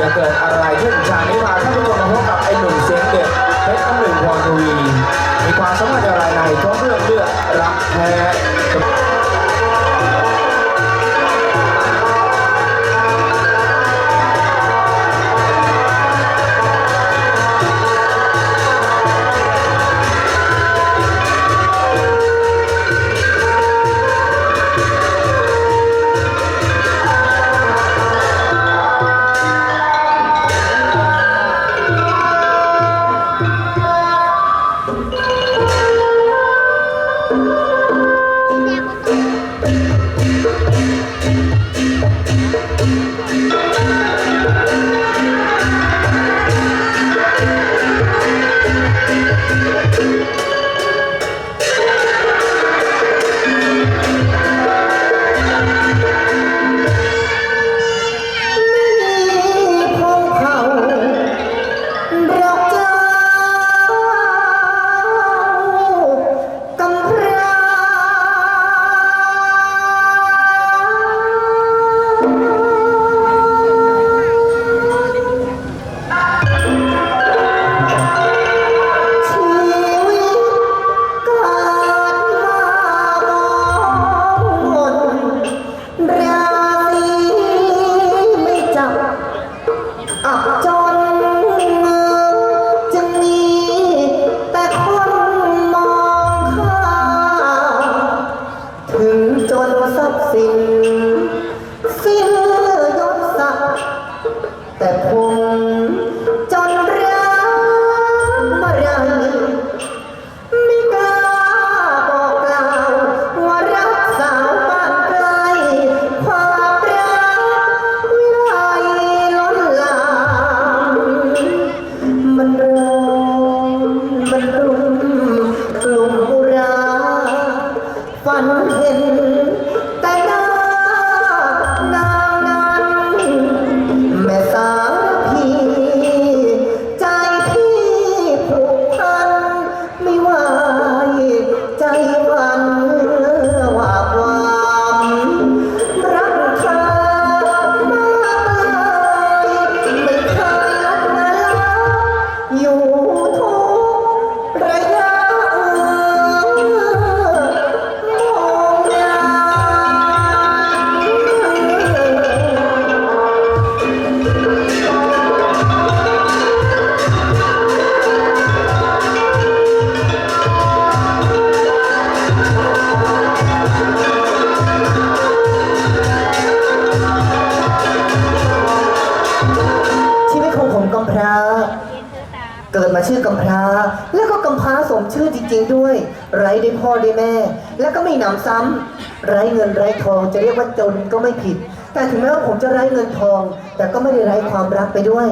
จะเกิดอะไรขึ้นจากนี้มา ถึงจนทรัพย์สินสิ้นยศศักดิ์แต่ผมจนรักมื่อไหรไม่กล้าบอกกล่าวว่ารักสาวบ้านไกลความรักวิไลล้นหลามมันร้อนมันรุ่ม মানুষদের กิดมาชื่อกำพร้า แล้วก็กำพร้าสมชื่อจริง ๆ ด้วย ไร้ได้พ่อได้แม่ แล้วก็ไม่หนำซ้ำไร้เงินไร้ทองจะเรียกว่าจนก็ไม่ผิด แต่ถึงแม้ว่าผมจะไร้เงินทอง แต่ก็ไม่ได้ไร้ความรักไปด้วย